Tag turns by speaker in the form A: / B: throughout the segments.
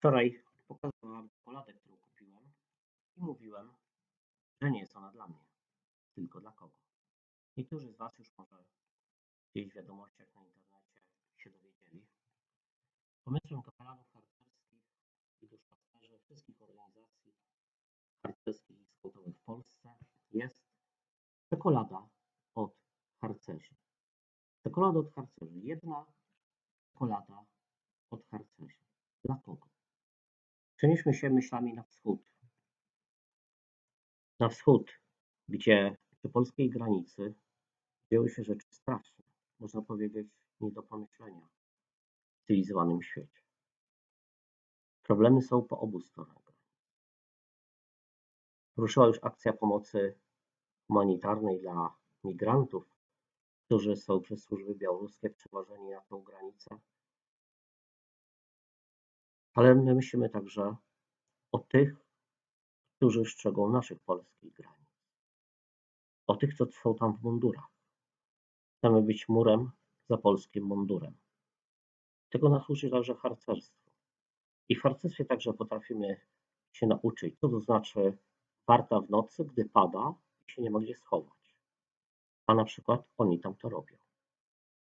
A: Wczoraj pokazywałem czekoladę, którą kupiłem i mówiłem, że nie jest ona dla mnie, tylko dla kogo. Niektórzy z Was już może gdzieś w wiadomościach na internecie się dowiedzieli. Pomysłem kapelanów harcerskich i duszpasterzy wszystkich organizacji harcerskich i skautowych w Polsce jest czekolada od harcerzy. Czekolada od harcerzy. Jedna czekolada od harcerzy. Dla kogo? Przenieśmy się myślami na wschód. Na wschód, gdzie przy polskiej granicy dzieły się rzeczy straszne, można powiedzieć nie do pomyślenia w cywilizowanym świecie. Problemy są po obu stronach. Ruszyła już akcja pomocy humanitarnej dla migrantów, którzy są przez służby białoruskie przewożeni na tą granicę. Ale my myślimy także o tych, którzy strzegą naszych polskich granic. O tych, co są tam w mundurach. Chcemy być murem za polskim mundurem. Tego nas uczy także harcerstwo. I w harcerstwie także potrafimy się nauczyć, co to znaczy warta w nocy, gdy pada i się nie ma gdzie schować. A na przykład oni tam to robią.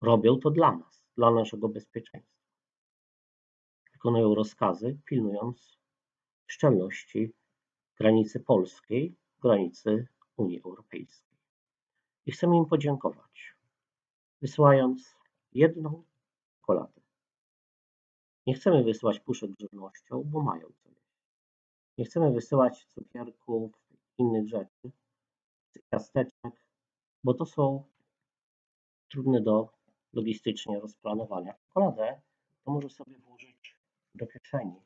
A: Robią to dla nas, dla naszego bezpieczeństwa. Wykonują rozkazy, pilnując szczelności granicy polskiej, granicy Unii Europejskiej. I chcemy im podziękować, wysyłając jedną czekoladę. Nie chcemy wysyłać puszek żywnością, bo mają co jeść. Nie chcemy wysyłać cukierków, innych rzeczy, ciasteczek, bo to są trudne do logistycznie rozplanowania. Czekoladę to może sobie włożyć do kieszeni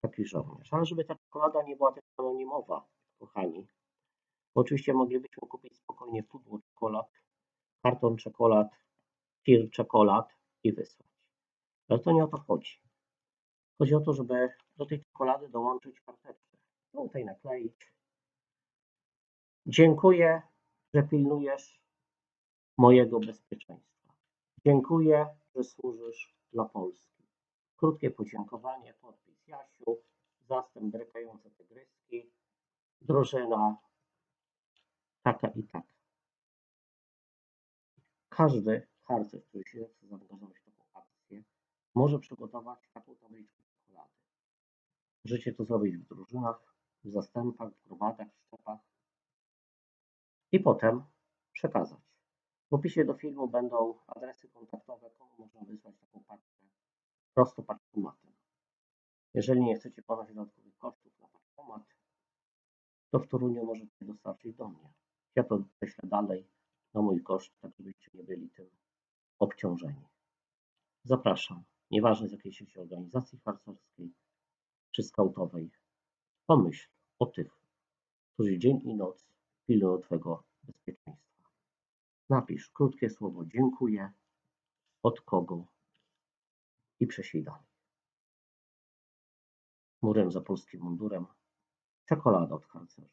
A: taki żołnierz. Ale żeby ta czekolada nie była też anonimowa, kochani, bo oczywiście moglibyśmy kupić spokojnie pudło czekolad, karton czekolad, tir czekolad i wysłać. Ale to nie o to chodzi. Chodzi o to, żeby do tej czekolady dołączyć karteczkę. Tutaj nakleić. Dziękuję, że pilnujesz mojego bezpieczeństwa. Dziękuję, że służysz dla Polski. Krótkie podziękowanie, podpis Jasiu, zastęp drykające tygryski, drużyna taka i taka. Każdy harcerz, który się chce zaangażować w taką akcję, może przygotować taką tabliczkę czekolady. Możecie to zrobić w drużynach, w zastępach, w gromadach, w szczepach i potem przekazać. W opisie do filmu będą adresy kontaktowe, komu można wysłać prosto paczkomatem. Jeżeli nie chcecie ponosić dodatkowych kosztów na paczkomat, to w Toruniu możecie dostarczyć do mnie. Ja to prześlę dalej na mój koszt, tak żebyście nie byli tym obciążeni. Zapraszam, nieważne z jakiej sieci organizacji harcerskiej czy skautowej, pomyśl o tych, którzy dzień i noc pilnują Twojego bezpieczeństwa. Napisz krótkie słowo dziękuję, od kogo i dalej. Murem za polskim mundurem, czekolada od harcerzy.